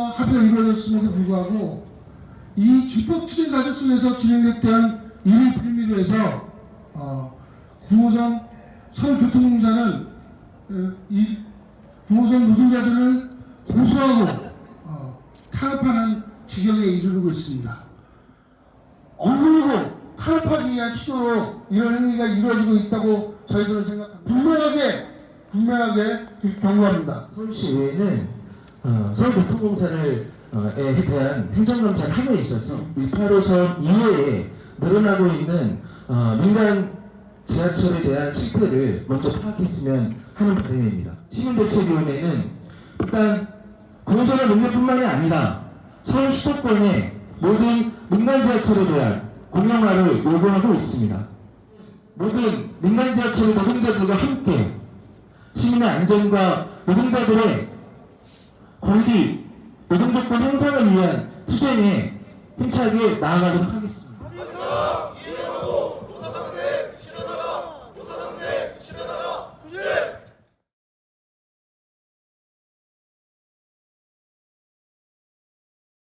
합의가 이루어졌음에도 불구하고 이 주법 추진 과정 속에서 진행됐던 일의 빌미로 해서 어, 9호선 서울교통공사는 어, 이 9호선 노동자들을 고소하고 어, 탄압하는 지경에 이르르고 있습니다. 억울하고 탄압하기 위한 시도로 이런 행위가 이루어지고 있다고 저희들은 생각합니다. 분명하게 분명하게 경고합니다. 서울시의회는 어, 서울교통공사를 어, 에 대한 행정감사를 함에 있어서 185선 이외에 늘어나고 있는 어, 민간 지하철에 대한 실태를 먼저 파악했으면 하는 바람입니다. 시민대책위원회는 일단 공사의 능력뿐만이 아니라 서울 수도권의 모든 민간 지하철에 대한 공영화를 요구하고 있습니다. 모든 민간 지하철 노동자들과 함께 시민의 안전과 노동자들의 권리, 노동조건 향상을 위한 투쟁에 힘차게 나아가도록 하겠습니다.